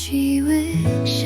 ชีวิตฉัน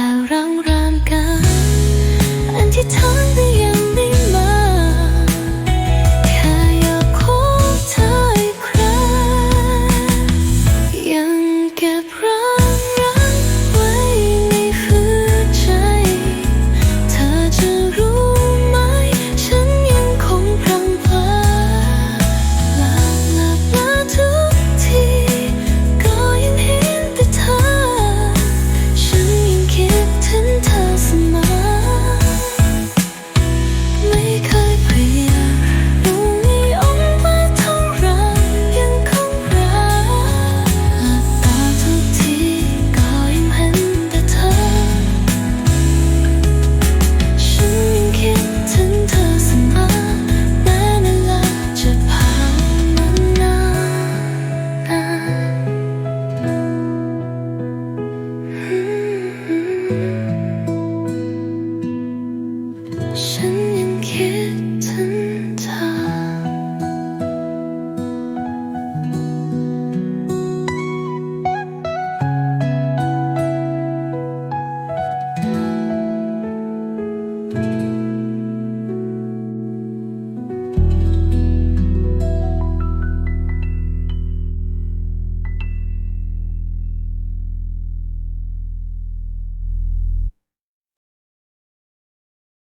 แต่รังรามกันอันที่ทำได้